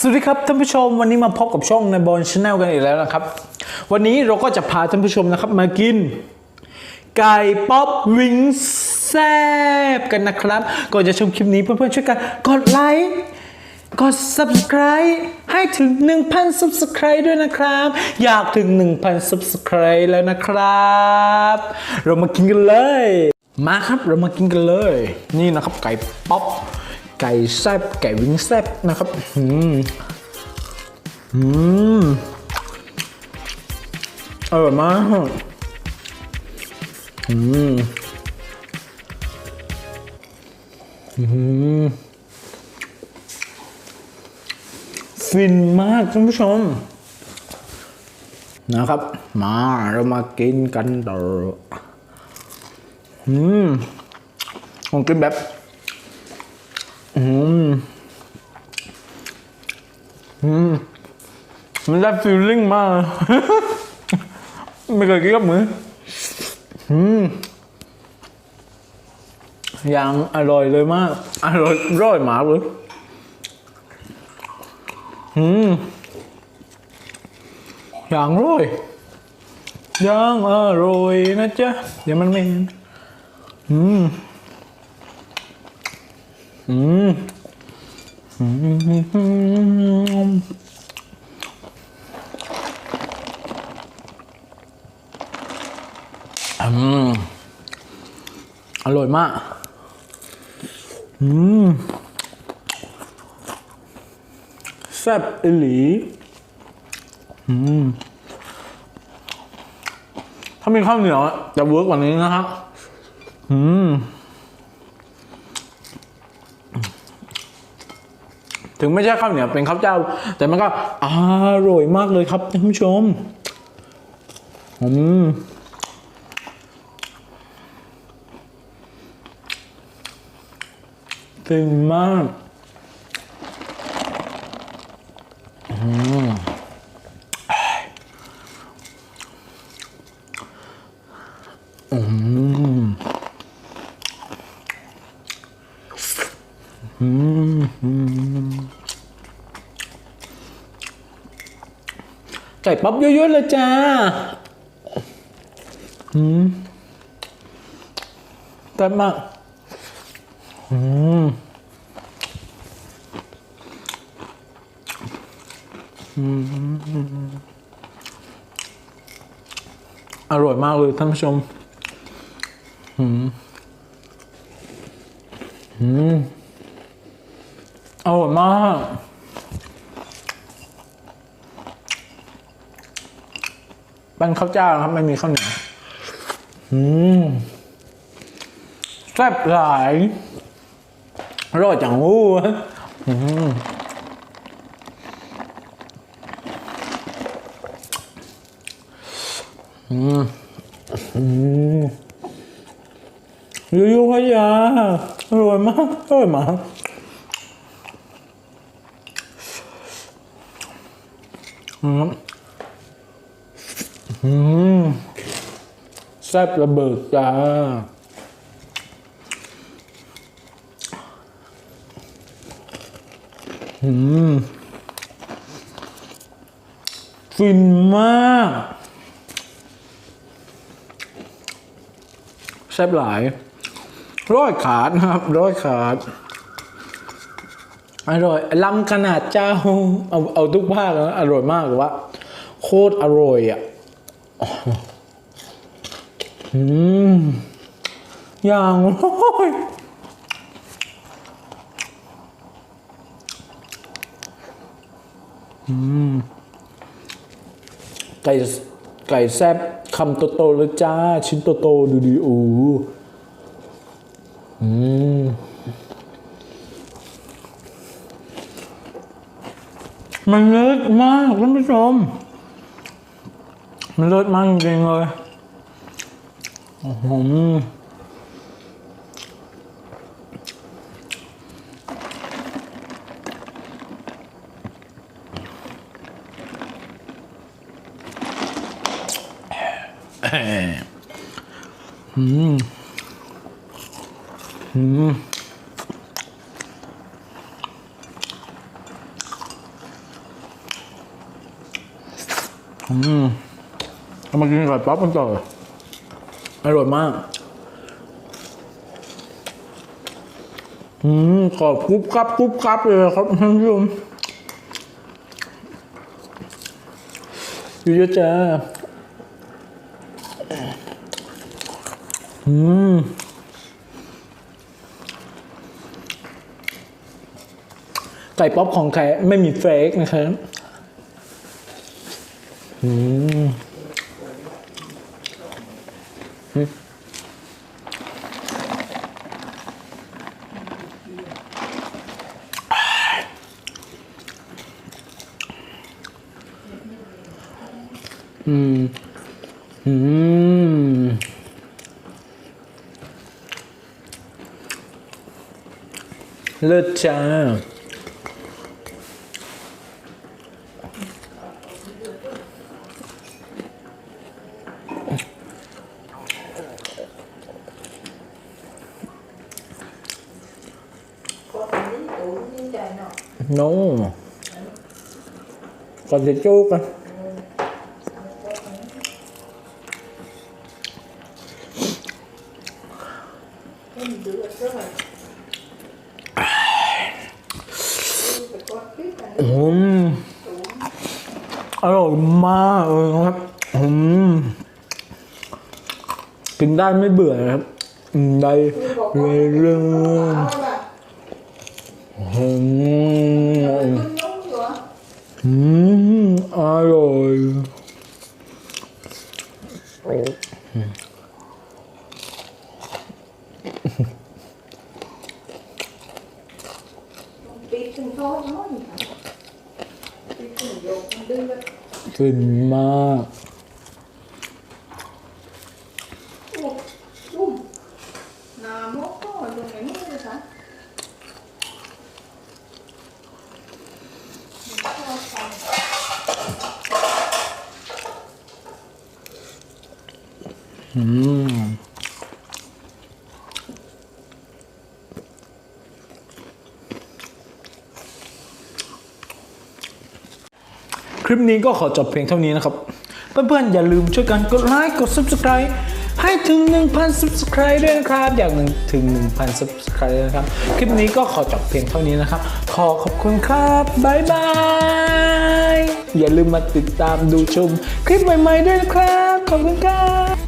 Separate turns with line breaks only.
สวัสดีครับท่านผู้ชมวันนี้มาพบกับช่องในบอลชาแนลกันอีกแล้วนะครับ วันนี้เราก็จะพาท่านผู้ชมนะครับมากิน ไก่ป๊อปวิงแซบกันนะครับ ก่อนจะชมคลิปนี้เพื่อนๆช่วยกันกดไลค์กด subscribe ให้ถึง 1,000 subscribe ด้วยนะครับ อยากถึง 1,000 subscribe แล้วนะครับ เรามากินกันเลย มาครับเรามากินกันเลย นี่นะครับไก่ป๊อป ไก่แซบไก่วิ้งแซบนะครับอืมอืมอร่อยมากฟินมากท่านผู้ชม นะครับ มาเรามากินกันต่ออืมผมกินแบบ อืมอืมมันได้ฟีลลิ่งมาก ไม่เคยกินกับมืออย่างอร่อยเลยมาก อร่อยร่อยมากเลยอืมอย่างร่อยย่างอร่อยนะจ๊ะเดี๋ยวมันไม่อืม อืมอืมอืมอร่อยมาก อืมแซ่บอิหลี อืม ถ้ามีข้าวเหนียวจะเวิร์กกว่านี้นะครับ อืม ถึงไม่ใช่ข้าวเหนียวเป็นข้าวเจ้า แต่มันก็อร่อยมากเลยครับท่านผู้ชมอืมตึงมากอืม อืม อืม ไก่ป๊อปเยอะๆเลยจ้าอืมแต่มากอืมอร่อยมากเลยท่านผู้ชมอืม อืม อร่อยมาก เป็นข้าวเจ้าครับไม่มีข้าวเหนียวอืมแซ่บหลายร่อยจังงูอืมยูยูพยาอร่อยมากอร่อยมากอืม แซ่บระเบิดจ้าอืมฟินมากแซ่บหลาย ร้อยขาดนะครับ ร้อยขาด อร่อยล้ำขนาดเจ้า เอาเอาทุกภาคแล้วอร่อยมากเลยว่า โคตรอร่อยอะ อืมอย่างอร่อยอืมไก่ไก่แซบคำโตๆเลยจ้า ชิ้นโตๆดูดีโอ้อืมมันเลิศมากท่านผู้ชม มันเลิศมากจริงเลยหอมโหอืม อืมอืม มากินไก่ป๊อปกันต่ออร่อยมาก อืมกรอบกรุบกรับกรุบกรับเลยครับท่านผู้ชมอยู่เยอะจ้าอืมไก่ป๊อปของใครไม่มีเฟกนะครับอืม อืม อืม เลิศจ้า
như trời nọ
โน้ก่อนจะจุกอะ
cái mình đưa rất là phải có biết là
อืมอร่อยมากเลยครับอืมกินได้ไม่เบื่อนะครับ ได้เรื่อยๆ อืมอืมอร่อย
rồi เต็
มนมาก อืมคลิปนี้ก็ขอจบเพียงเท่านี้นะครับ เพื่อนๆ อย่าลืมช่วยกันกดไลค์กด subscribe ให้ถึง 1,000 subscribe ด้วยนะครับ อยากหนึ่งถึง 1,000 subscribe ด้วยนะครับ คลิปนี้ก็ขอจบเพียงเท่านี้นะครับ ขอขอบคุณครับบ๊ายบาย อย่าลืมมาติดตามดูชม คลิปใหม่ๆด้วยนะครับ ขอบคุณครับ